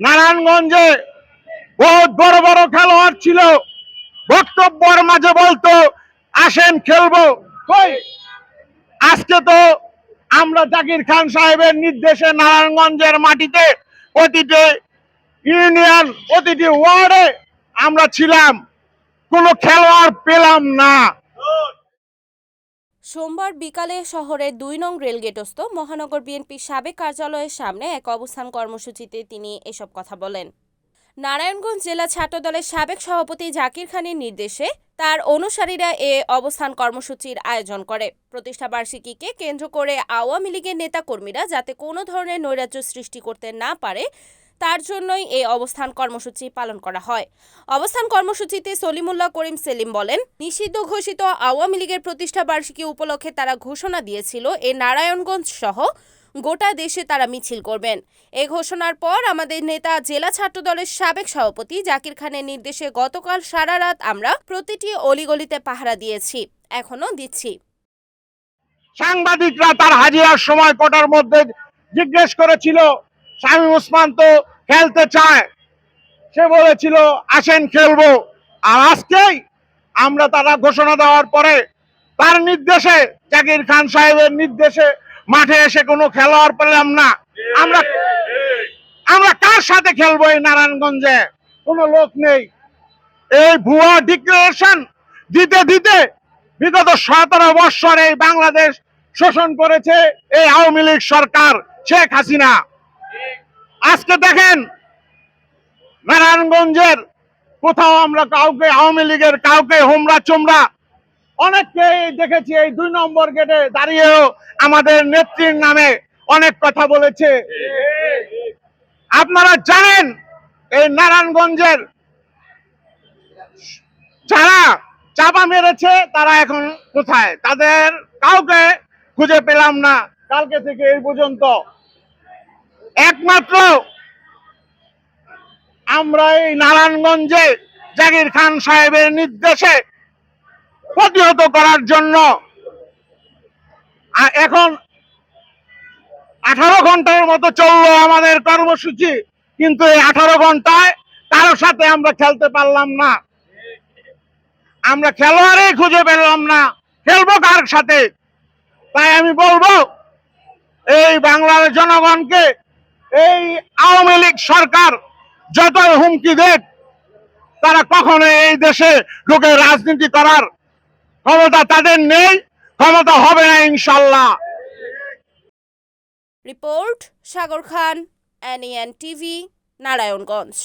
নারায়ণগঞ্জে বহুত বড় বড় খেলোয়াড় ছিল। বক্তব্যের মাঝে বলতো, আসেন, খেলব। আজকে তো আমরা জাকির খান সাহেবের নির্দেশে নারায়ণগঞ্জের মাটিতে প্রতিটি ইউনিয়ন, প্রতিটি ওয়ার্ডে আমরা ছিলাম। কোনো খেলোয়াড় পেলাম না। সোমবার বিকালে শহরের দুই নং রেলগেটস্থ মহানগর বিএনপির সাবেক কার্যালয়ের সামনে এক অবস্থান কর্মসূচিতে তিনি এসব কথা বলেন। নারায়ণগঞ্জ জেলা ছাত্রদলের সাবেক সভাপতি জাকির খানের নির্দেশে তার অনুসারীরা এ অবস্থান কর্মসূচির আয়োজন করে। প্রতিষ্ঠা বার্ষিকীকে কেন্দ্র করে আওয়ামী লীগের নেতাকর্মীরা যাতে কোনো ধরনের নৈরাজ্য সৃষ্টি করতে না পারে তার জন্যই এই অবস্থান কর্মসূচি পালন করা হয়। অবস্থান কর্মসূচিতে সলিমুল্লাহ করিম সেলিম বলেন, নিষিদ্ধ ঘোষিত আওয়ামী লীগের প্রতিষ্ঠা বার্ষিকী উপলক্ষে তারা ঘোষণা দিয়েছিল, এ নারায়ণগঞ্জ সহ গোটা দেশে তারা মিছিল করবেন। এ ঘোষণার পর আমাদের নেতা, জেলা ছাত্রদলের সাবেক সভাপতি জাকির খানের নির্দেশে গতকাল সারা রাত আমরা প্রতিটি অলিগলিতে পাহারা দিয়েছি এখনও দিচ্ছি। সাংবাদিকরা তার হাজিরার সময় কটার মধ্যে জিজ্ঞেস করেছিল শামীম ওসমান তো খেলতে চায়। সে বলেছিল, আসেন, খেলব। আর আজকেই আমরা তারা ঘোষণা দেওয়ার পরে তার নির্দেশে জাকির খান সাহেবের নির্দেশে মাঠে এসে কোনো খেলোয়াড় পেলাম না। আমরা আমরা কার সাথে খেলব এই নারায়ণগঞ্জে? কোনো লোক নেই। এই ভুয়া ডিক্লারেশন দিতে দিতে বিগত সতেরো বৎসর এই বাংলাদেশ শোষণ করেছে এই আওয়ামী লীগ সরকার, শেখ হাসিনা। আজকে দেখেন নারায়ণগঞ্জের কোথাও আমরা কাউকে, আওয়ামী লীগের কাউকে হোমরা চোমরা অনেককে দেখেছি এই দুই নম্বর গেটে দাঁড়িয়েও আমাদের নেত্রীর নামে অনেক কথা বলেছে। আপনারা জানেন এই নারায়ণগঞ্জের যারা চাপা মেরেছে, তারা এখন কোথায়? তাদের কাউকে খুঁজে পেলাম না। কালকে থেকে এই পর্যন্ত একমাত্র আমরা এই নারায়ণগঞ্জে জাকির খান সাহেবের নির্দেশে প্রতিহত করার জন্য। এখন আঠারো ঘণ্টার মতো চলল আমাদের কর্মসূচি, কিন্তু এই আঠারো ঘন্টায় কারও সাথে আমরা খেলতে পারলাম না। আমরা খেলোয়াড়ই খুঁজে পেলাম না, খেলব কার সাথে? তাই আমি বলব, এই বাংলার জনগণকে এই আওয়ামী লীগ সরকার যত হুমকি দেখ তারা কখনো এই দেশে ঢুকে রাজনীতি করার ক্ষমতা তাদের নেই, ক্ষমতা হবে না ইনশাল্লাহ। Report, Sagar Khan NN TV Narayanganj.